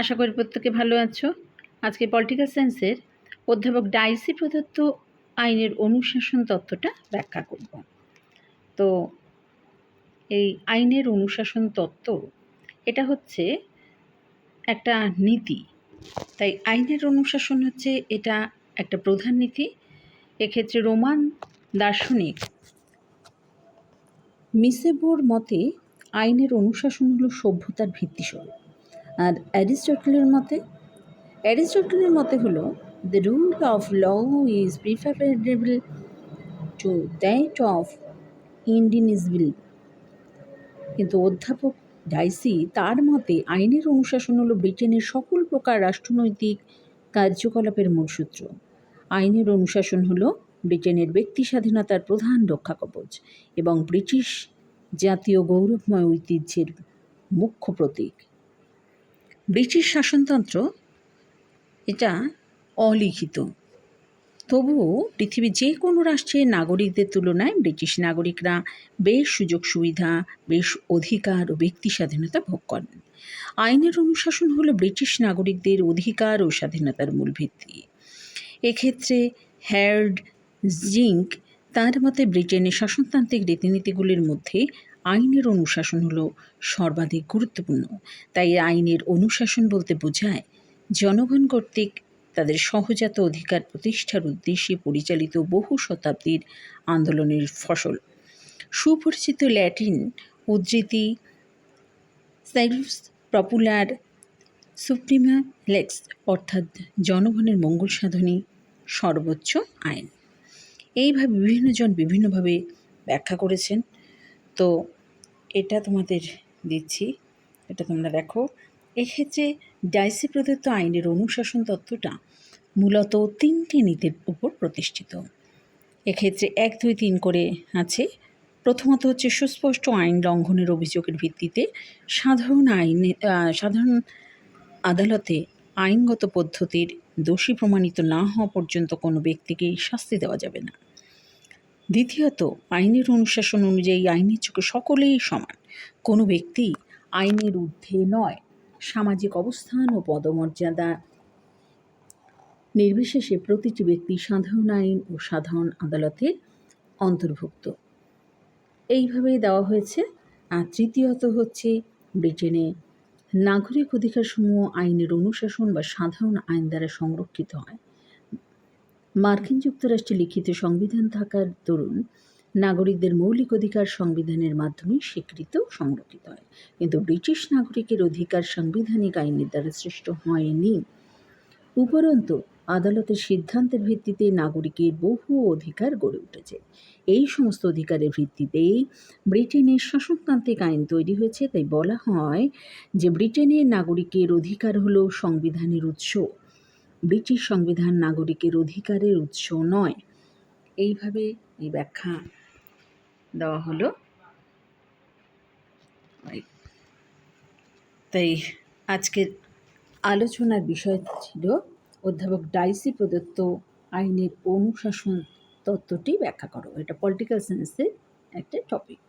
আশা করি প্রত্যেকে ভালো আছো। আজকে পলিটিক্যাল সায়েন্সের অধ্যাপক ডাইসি প্রদত্ত আইনের অনুশাসন তত্ত্বটা ব্যাখ্যা করব। তো এই আইনের অনুশাসন তত্ত্ব, এটা হচ্ছে একটা নীতি। তাই আইনের অনুশাসন হচ্ছে এটা একটা প্রধান নীতি। এক্ষেত্রে রোমান দার্শনিক মিসেবোর মতে আইনের অনুশাসন হলো সভ্যতার ভিত্তিস্বরূপ। আর অ্যারিস্টটলের মতে? অ্যারিস্টটলের মতে হলো the rule of law is preferable to that of individual কিন্তু অধ্যাপক ডাইসি তার মতে আইনের অনুশাসন হলো ব্রিটেনের সকল প্রকার রাষ্ট্রনৈতিক কার্যকলাপের মূলসূত্র আইনের অনুশাসন হলো ব্রিটেনের ব্যক্তি স্বাধীনতার প্রধান রক্ষা কবচ এবং ব্রিটিশ জাতীয় গৌরবময় ঐতিহ্যের মুখ্য প্রতীক। ব্রিটিশ শাসনতন্ত্র এটা অলিখিত। তবুও পৃথিবীর যে কোনো রাষ্ট্রের নাগরিকদের তুলনায় ব্রিটিশ নাগরিকরা বেশ সুযোগ সুবিধা, বেশ অধিকার ও ব্যক্তি স্বাধীনতা ভোগ করেন। আইনের অনুশাসন হলো ব্রিটিশ নাগরিকদের অধিকার ও স্বাধীনতার মূল ভিত্তি। এক্ষেত্রে হ্যার্ড জিঙ্ক তার মতে ব্রিটেনের শাসনতান্ত্রিক রীতিনীতিগুলির মধ্যে আইনের অনুশাসন হলো সর্বাধিক গুরুত্বপূর্ণ। তাই আইনের অনুশাসন বলতে বোঝায়, জনগণ কর্তৃক তাদের সহজাত অধিকার প্রতিষ্ঠার উদ্দেশ্যে পরিচালিত বহু শতাব্দীর আন্দোলনের ফসল। সুপরিচিত ল্যাটিন উদ্ধৃতি সেলফস পপুলার সুপ্রিমা লেক্স, অর্থাৎ জনগণের মঙ্গল সাধনী, সর্বোচ্চ আইন। এইভাবে বিভিন্নজন বিভিন্নভাবে ব্যাখ্যা করেছেন। তো এটা তোমাদের দিচ্ছি, এটা তোমরা দেখো। এক্ষেত্রে ডাইসি প্রদত্ত আইনের অনুশাসন তত্ত্বটা মূলত তিনটি নীতির উপর প্রতিষ্ঠিত। এক্ষেত্রে এক, দুই, তিন করে আছে। প্রথমত হচ্ছে, সুস্পষ্ট আইন লঙ্ঘনের অভিযোগের ভিত্তিতে সাধারণ আইনে সাধারণ আদালতে আইনগত পদ্ধতির দোষী প্রমাণিত না হওয়া পর্যন্ত কোনো ব্যক্তিকে শাস্তি দেওয়া যাবে না। দ্বিতীয়ত, আইনের অনুশাসন অনুযায়ী আইনের চোখে সকলেই সমান। কোনো ব্যক্তি আইনের ঊর্ধ্বে নয়। সামাজিক অবস্থান ও পদমর্যাদা নির্বিশেষে প্রতিটি ব্যক্তি সাধারণ আইন ও সাধারণ আদালতে অন্তর্ভুক্ত। এইভাবে দেওয়া হয়েছে। আর তৃতীয়ত হচ্ছে, ব্রিটেনে নাগরিক অধিকারসমূহ আইনের অনুশাসন বা সাধারণ আইন দ্বারা সংরক্ষিত হয়। মার্কিন যুক্তরাষ্ট্রে লিখিত সংবিধান থাকার দরুন নাগরিকদের মৌলিক অধিকার সংবিধানের মাধ্যমে স্বীকৃত সংরক্ষিত হয়। কিন্তু ব্রিটিশ নাগরিকের অধিকার সাংবিধানিক আইনের দ্বারা সৃষ্ট হয়নি। উপরন্তু, আদালতের সিদ্ধান্তের ভিত্তিতে নাগরিকের বহু অধিকার গড়ে উঠেছে। এই সমস্ত অধিকারের ভিত্তিতেই ব্রিটেনের শাসনতান্ত্রিক আইন তৈরি হয়েছে। তাই বলা হয় যে ব্রিটেনের নাগরিকের অধিকার হলো সংবিধানের উৎস। ব্রিটিশ সংবিধান নাগরিকের অধিকারের উৎস নয়। এইভাবে এই ব্যাখ্যা দেওয়া হলো। তাই আজকের আলোচনার বিষয় ছিল অধ্যাপক ডাইসি প্রদত্ত আইনের অনুশাসন তত্ত্বটি ব্যাখ্যা করো। এটা পলিটিক্যাল সায়েন্সের একটা টপিক